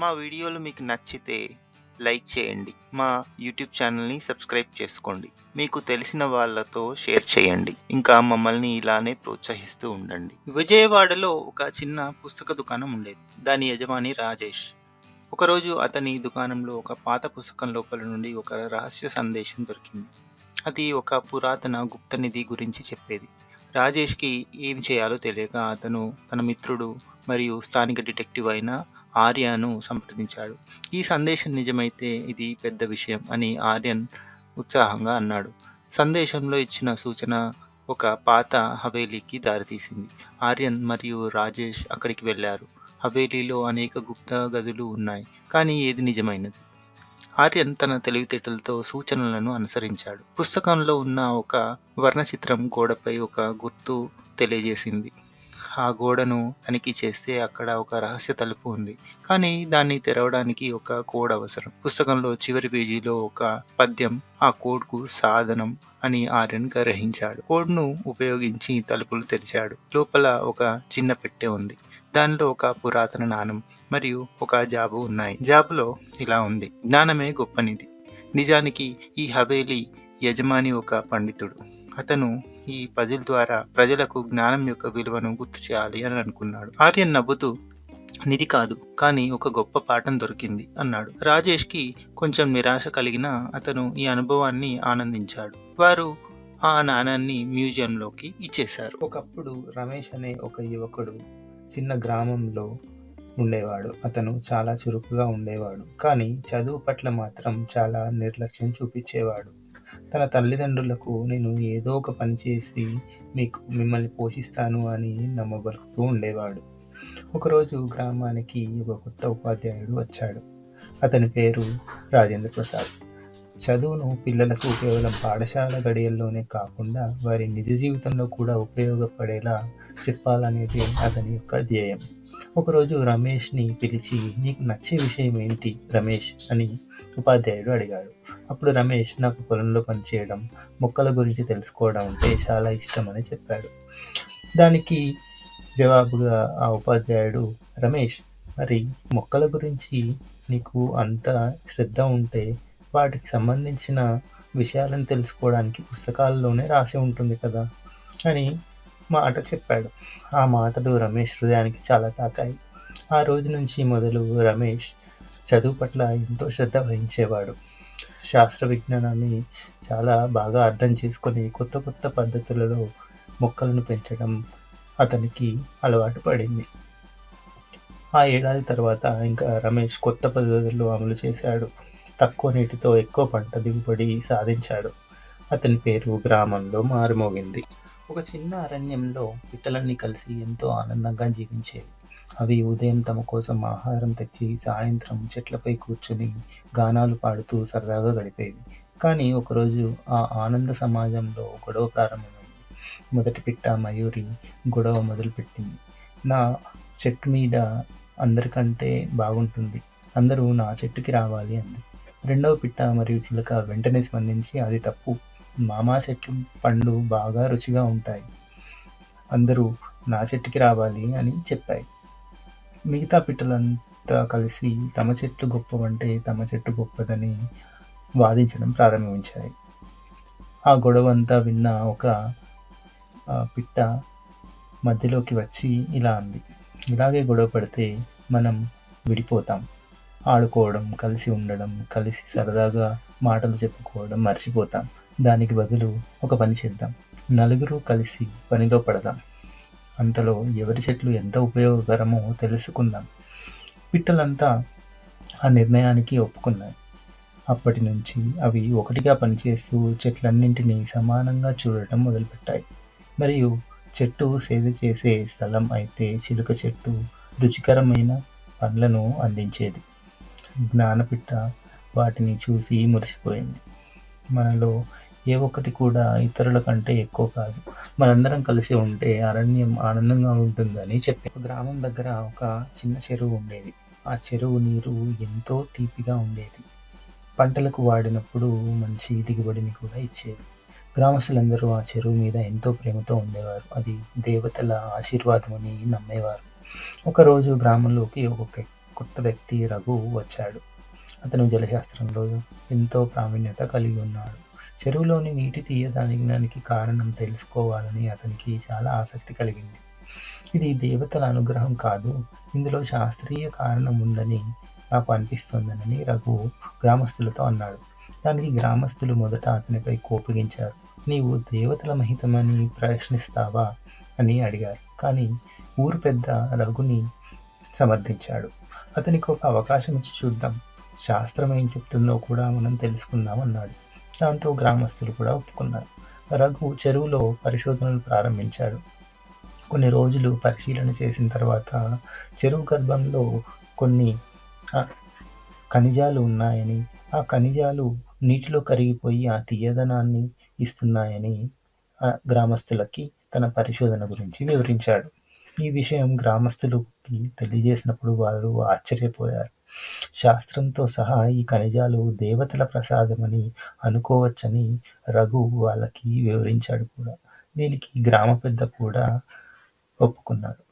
మా వీడియోలు మీకు నచ్చితే లైక్ చేయండి. మా యూట్యూబ్ ఛానల్ని సబ్స్క్రైబ్ చేసుకోండి. మీకు తెలిసిన వాళ్ళతో షేర్ చేయండి. ఇంకా మమ్మల్ని ఇలానే ప్రోత్సహిస్తూ ఉండండి. విజయవాడలో ఒక చిన్న పుస్తక దుకాణం ఉండేది. దాని యజమాని రాజేష్. ఒకరోజు అతని దుకాణంలో ఒక పాత పుస్తకం లోపల నుండి ఒక రహస్య సందేశం దొరికింది. అది ఒక పురాతన గుప్తనిధి గురించి చెప్పేది. రాజేష్కి ఏం చేయాలో తెలియక అతను తన మిత్రుడు మరియు స్థానిక డిటెక్టివ్ అయిన ఆర్యను సంప్రదించాడు. ఈ సందేశం నిజమైతే ఇది పెద్ద విషయం అని ఆర్యన్ ఉత్సాహంగా అన్నాడు. సందేశంలో ఇచ్చిన సూచన ఒక పాత హవేలీకి దారితీసింది. ఆర్యన్ మరియు రాజేష్ అక్కడికి వెళ్ళారు. హవేలీలో అనేక గుప్త గదులు ఉన్నాయి కానీ ఏది నిజమైనది? ఆర్యన్ తన తెలివితేటలతో సూచనలను అనుసరించాడు. పుస్తకంలో ఉన్న ఒక వర్ణచిత్రం గోడపై ఒక గుర్తు తెలియజేసింది. ఆ గోడను తనిఖీ చేస్తే అక్కడ ఒక రహస్య తలుపు ఉంది. కానీ దాన్ని తెరవడానికి ఒక కోడ్ అవసరం. పుస్తకంలో చివరి పేజీలో ఒక పద్యం ఆ కోడ్కు సాధనం అని ఆర్యన్ గ్రహించాడు. కోడ్ను ఉపయోగించి తలుపులు తెరిచాడు. లోపల ఒక చిన్న పెట్టె ఉంది. దానిలో ఒక పురాతన నాణం మరియు ఒక జాబు ఉన్నాయి. జాబులో ఇలా ఉంది. జ్ఞానమే గొప్పనిది నిజానికి ఈ హవేలీ యజమాని ఒక పండితుడు. అతను ఈ పజిల్ ద్వారా ప్రజలకు జ్ఞానం యొక్క విలువను గుర్తు చేయాలి అని అనుకున్నాడు. ఆర్యన్ నవ్వుతూ నిధి కాదు కానీ ఒక గొప్ప పాఠం దొరికింది అన్నాడు. రాజేష్కి కొంచెం నిరాశ కలిగిన అతను ఈ అనుభవాన్ని ఆనందించాడు. వారు ఆ నాణాన్ని మ్యూజియంలోకి ఇచ్చేశారు. ఒకప్పుడు రమేష్ అనే ఒక యువకుడు చిన్న గ్రామంలో ఉండేవాడు. అతను చాలా చురుకుగా ఉండేవాడు కానీ చదువు పట్ల మాత్రం చాలా నిర్లక్ష్యం చూపించేవాడు. తన తల్లిదండ్రులకు నేను ఏదో ఒక పని చేసి మీకు మిమ్మల్ని పోషిస్తాను అని నమ్మబలుకుతూ ఉండేవాడు. ఒకరోజు గ్రామానికి ఒక కొత్త ఉపాధ్యాయుడు వచ్చాడు. అతని పేరు రాజేంద్ర ప్రసాద్. చదువును పిల్లలకు కేవలం పాఠశాల గడియల్లోనే కాకుండా వారి నిజ జీవితంలో కూడా ఉపయోగపడేలా చెప్పాలనేది అతని యొక్క ధ్యేయం. ఒకరోజు రమేష్ని పిలిచి నీకు నచ్చే విషయం ఏంటి రమేష్? అని ఉపాధ్యాయుడు అడిగాడు. అప్పుడు రమేష్ నాకు పొలంలో పనిచేయడం మొక్కల గురించి తెలుసుకోవడం అంటే చాలా ఇష్టం అని చెప్పాడు. దానికి జవాబుగా ఆ ఉపాధ్యాయుడు రమేష్ మరి మొక్కల గురించి నీకు అంత శ్రద్ధ ఉంటే వాటికి సంబంధించిన విషయాలను తెలుసుకోవడానికి పుస్తకాల్లోనే రాసి ఉంటుంది కదా అని మాట చెప్పాడు. ఆ మాటలు రమేష్ హృదయానికి చాలా తాకాయి. ఆ రోజు నుంచి మొదలు రమేష్ చదువు పట్ల ఎంతో శ్రద్ధ వహించేవాడు. శాస్త్ర విజ్ఞానాన్ని చాలా బాగా అర్థం చేసుకొని కొత్త కొత్త పద్ధతులలో మొక్కలను పెంచడం అతనికి అలవాటు పడింది. ఆ ఏడాది తర్వాత ఇంకా రమేష్ కొత్త పద్ధతులు అమలు చేశాడు. తక్కువ నీటితో ఎక్కువ పంట దిగుబడి సాధించాడు. అతని పేరు గ్రామంలో మారుమోగింది. ఒక చిన్న అరణ్యంలో పిట్టలన్నీ కలిసి ఎంతో ఆనందంగా జీవించేవి అవి ఉదయం తమ కోసం ఆహారం తెచ్చి సాయంత్రం చెట్లపై కూర్చుని గానాలు పాడుతూ సరదాగా గడిపేవి. కానీ ఒకరోజు ఆ ఆనంద సమాజంలో గొడవ ప్రారంభమైంది. మొదటి పిట్ట మయూరి గొడవ మొదలుపెట్టింది. నా చెట్టు మీద అందరికంటే బాగుంటుంది. అందరూ నా చెట్టుకి రావాలి అంది. రెండవ పిట్ట మరియు చిలక వెంటనే స్పందించి అది తప్పు. మామా చెట్లు పండ్లు బాగా రుచిగా ఉంటాయి. అందరూ నా చెట్టుకి రావాలి అని చెప్పాయి. మిగతా పిట్టలంతా కలిసి తమ చెట్లు గొప్పవంటే తమ చెట్టు గొప్పదని వాదించడం ప్రారంభించాయి. ఆ గొడవ అంతా విన్న ఒక పిట్ట మధ్యలోకి వచ్చి ఇలా అంది. ఇలాగే గొడవ పడితే మనం విడిపోతాం. ఆడుకోవడం కలిసి ఉండడం కలిసి సరదాగా మాటలు చెప్పుకోవడం మర్చిపోతాం. దానికి బదులు ఒక పని చేద్దాం. నలుగురు కలిసి పనిలో పడదాం. అంతలో ఎవరి చెట్లు ఎంత ఉపయోగకరమో తెలుసుకుందాం. పిట్టలంతా ఆ నిర్ణయానికి ఒప్పుకున్నాయి. అప్పటి నుంచి అవి ఒకటిగా పనిచేస్తూ చెట్లన్నింటినీ సమానంగా చూడటం మొదలుపెట్టాయి. మరియు చెట్టు సేద చేసే స్థలం అయితే చిలుక చెట్టు రుచికరమైన పండ్లను అందించేది. జ్ఞానపిట్ట వాటిని చూసి మురిసిపోయింది. మనలో ఏ ఒక్కటి కూడా ఇతరుల కంటే ఎక్కువ కాదు. మనందరం కలిసి ఉంటే అరణ్యం ఆనందంగా ఉంటుందని చెప్పి గ్రామం దగ్గర ఒక చిన్న చెరువు ఉండేది. ఆ చెరువు నీరు ఎంతో తీపిగా ఉండేది. పంటలకు వాడినప్పుడు మంచి దిగుబడిని కూడా ఇచ్చేది. గ్రామస్తులందరూ ఆ చెరువు మీద ఎంతో ప్రేమతో ఉండేవారు. అది దేవతల ఆశీర్వాదం అని నమ్మేవారు. ఒకరోజు గ్రామంలోకి ఒక కొత్త వ్యక్తి రఘు వచ్చాడు. అతను జలశాస్త్రంలో ఎంతో ప్రావీణ్యత కలిగి ఉన్నాడు. చెరువులోని నీటి తీయదానికి కారణం తెలుసుకోవాలని అతనికి చాలా ఆసక్తి కలిగింది. ఇది దేవతల అనుగ్రహం కాదు, ఇందులో శాస్త్రీయ కారణం ఉందని నాకు అనిపిస్తోందని రఘు గ్రామస్తులతో అన్నాడు. దానికి గ్రామస్తులు మొదట అతనిపై కోపగించారు. నీవు దేవతల మహితమని ప్రశ్నిస్తావా? అని అడిగారు. కానీ ఊరు పెద్ద రఘుని సమర్థించాడు. అతనికి ఒక అవకాశం ఇచ్చి చూద్దాం. శాస్త్రం ఏం చెప్తుందో కూడా మనం తెలుసుకుందాం అన్నాడు. దాంతో గ్రామస్తులు కూడా ఒప్పుకున్నారు. రఘు చెరువులో పరిశోధనలు ప్రారంభించాడు. కొన్ని రోజులు పరిశీలన చేసిన తర్వాత చెరువు గర్భంలో కొన్ని ఖనిజాలు ఉన్నాయని, ఆ ఖనిజాలు నీటిలో కరిగిపోయి ఆ తీయదనాన్ని ఇస్తున్నాయని గ్రామస్తులకి తన పరిశోధన గురించి వివరించాడు. ఈ విషయం గ్రామస్తులకి తెలియజేసినప్పుడు వారు ఆశ్చర్యపోయారు. శాస్త్రంతో సహా ఈ ఖనిజాలు దేవతల ప్రసాదమని అనుకోవచ్చని రఘు వాళ్ళకి వివరించాడు కూడా. దీనికి గ్రామ పెద్ద కూడా ఒప్పుకున్నాడు.